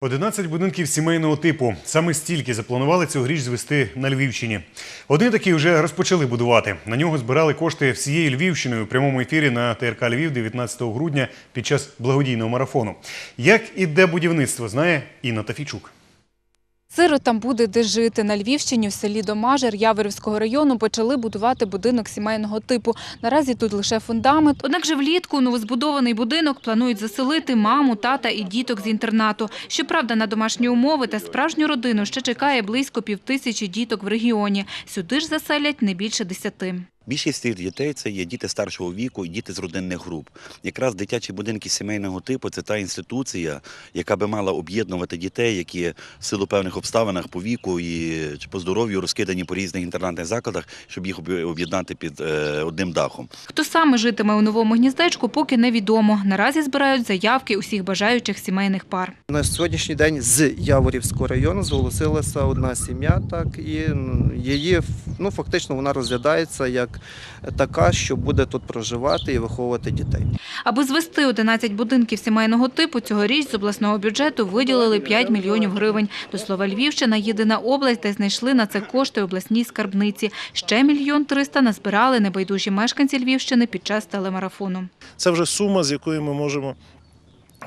11 будинків сімейного типу. Саме стільки запланували цьогоріч звести на Львівщині. Один такий вже розпочали будувати. На нього збирали кошти всією Львівщиною у прямому ефірі на ТРК Львів 19 грудня під час благодійного марафону. Як іде будівництво, знає Інна Тафійчук. Сиротам буде де жити. На Львівщині в селі Домажер Яворівського району почали будувати будинок сімейного типу. Наразі тут лише фундамент. Однак же влітку новозбудований будинок планують заселити маму, тата і діток з інтернату. Щоправда, на домашні умови та справжню родину ще чекає близько півтисячі діток в регіоні. Сюди ж заселять не більше десяти. Більшість цих дітей це є діти старшого віку і діти з родинних груп. Якраз дитячі будинки сімейного типу це та інституція, яка би мала об'єднувати дітей, які в силу певних обставинах по віку і чи по здоров'ю розкидані по різних інтернатних закладах, щоб їх об'єднати під е, одним дахом. Хто саме житиме у новому гніздечку, поки невідомо. Наразі збирають заявки усіх бажаючих сімейних пар. На сьогоднішній день з Яворівського району зголосилася одна сім'я, так і її ну фактично вона розглядається як така, що буде тут проживати і виховувати дітей. Аби звести 11 будинків сімейного типу, цьогоріч з обласного бюджету виділили 5 мільйонів гривень. До слова, Львівщина – єдина область, де знайшли на це кошти обласній скарбниці. Ще мільйон триста назбирали небайдужі мешканці Львівщини під час телемарафону. Це вже сума, з якою ми можемо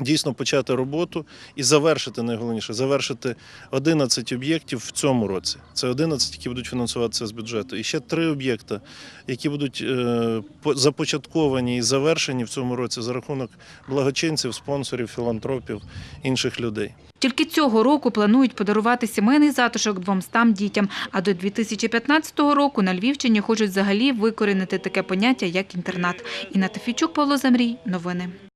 дійсно почати роботу і завершити найголовніше завершити 11 об'єктів в цьому році. Це 11, які будуть фінансуватися з бюджету. І ще три об'єкти, які будуть е, по- започатковані і завершені в цьому році за рахунок благочинців, спонсорів, філантропів, інших людей. Тільки цього року планують подарувати сімейний затишок 200 дітям, а до 2015 року на Львівщині хочуть взагалі викорінити таке поняття, як інтернат. Інна Тафійчук, Павло Замрій. Новини.